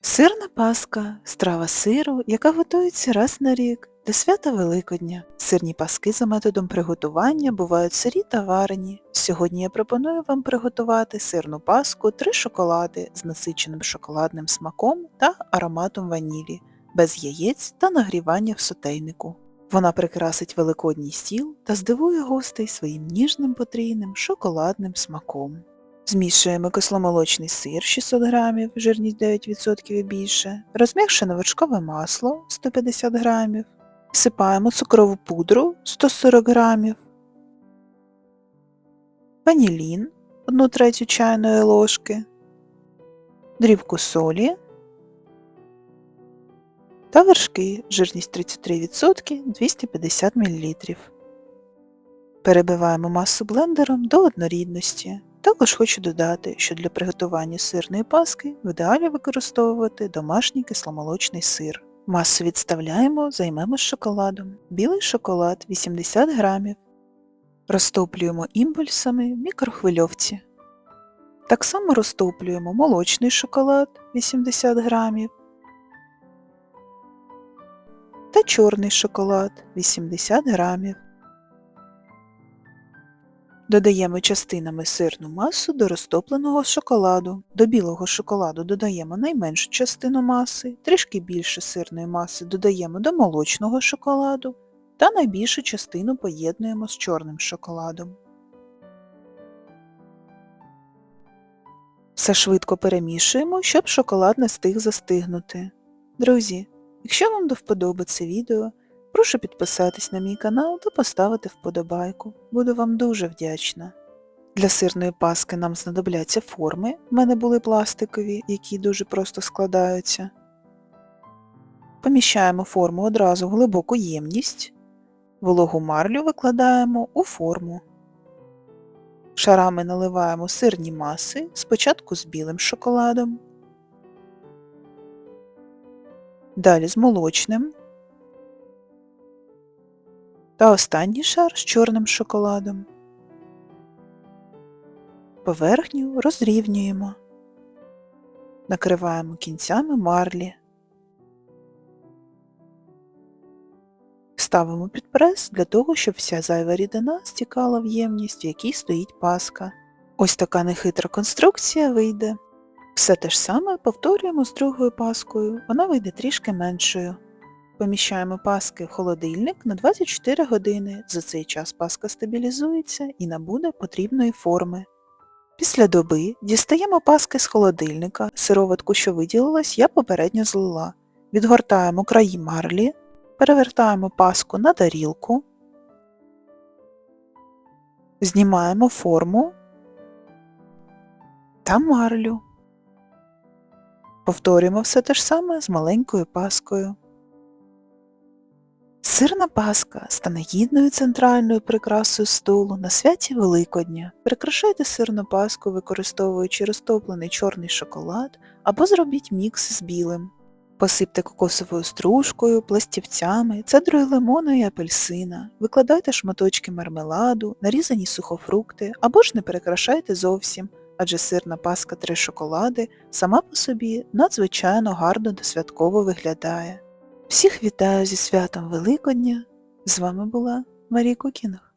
Сирна паска страва сиру, яка готується раз на рік до свята Великодня. Сирні паски за методом приготування бувають сирі та варені. Сьогодні я пропоную вам приготувати сирну паску три шоколади з насиченим шоколадним смаком та ароматом ванілі, без яєць та нагрівання в сотейнику. Вона прикрасить великодній стіл та здивує гостей своїм ніжним потрійним шоколадним смаком. Змішуємо кисломолочний сир 600 г, жирність 9% і більше, розм'якшене вершкове масло 150 г, всипаємо цукрову пудру 140 г, ванілін 1 третю чайної ложки, дрібку солі та вершки, жирність 33% 250 мл. Перебиваємо масу блендером до однорідності. Також хочу додати, що для приготування сирної паски в ідеалі використовувати домашній кисломолочний сир. Масу відставляємо, займемо з шоколадом. Білий шоколад 80 грамів. Розтоплюємо імпульсами в мікрохвильовці. Так само розтоплюємо молочний шоколад 80 грамів та чорний шоколад 80 грамів. Додаємо частинами сирну масу до розтопленого шоколаду. До білого шоколаду додаємо найменшу частину маси, трішки більше сирної маси додаємо до молочного шоколаду та найбільшу частину поєднуємо з чорним шоколадом. Все швидко перемішуємо, щоб шоколад не встиг застигнути. Друзі, якщо вам до вподоби це відео, Прошу підписатись на мій канал та поставити вподобайку. Буду вам дуже вдячна. Для сирної паски нам знадобляться форми, в мене були пластикові, які дуже просто складаються. Поміщаємо форму одразу в глибоку ємність, вологу марлю викладаємо у форму. Шарами наливаємо сирні маси, спочатку з білим шоколадом, далі з молочним та останній шар з чорним шоколадом. Поверхню розрівнюємо, накриваємо кінцями марлі, ставимо під прес для того, щоб вся зайва рідина стікала в ємність, в якій стоїть паска. Ось така нехитра конструкція вийде. Все те ж саме повторюємо з другою паскою, вона вийде трішки меншою. Поміщаємо паски в холодильник на 24 години. За цей час паска стабілізується і набуде потрібної форми. Після доби дістаємо паски з холодильника, сироватку, що виділилась, я попередньо злила. Відгортаємо краї марлі, перевертаємо паску на тарілку, знімаємо форму та марлю. Повторюємо все те ж саме з маленькою паскою. Сирна паска стане гідною центральною прикрасою столу на святі Великодня. Прикрашайте сирну паску, використовуючи розтоплений чорний шоколад або зробіть мікс з білим. Посипте кокосовою стружкою, пластівцями, цедрою лимону і апельсина, викладайте шматочки мармеладу, нарізані сухофрукти або ж не перекрашайте зовсім, адже сирна паска три шоколади сама по собі надзвичайно гарно та святково виглядає. Всіх вітаю зі святом Великодня. З вами була Марія Кукінг.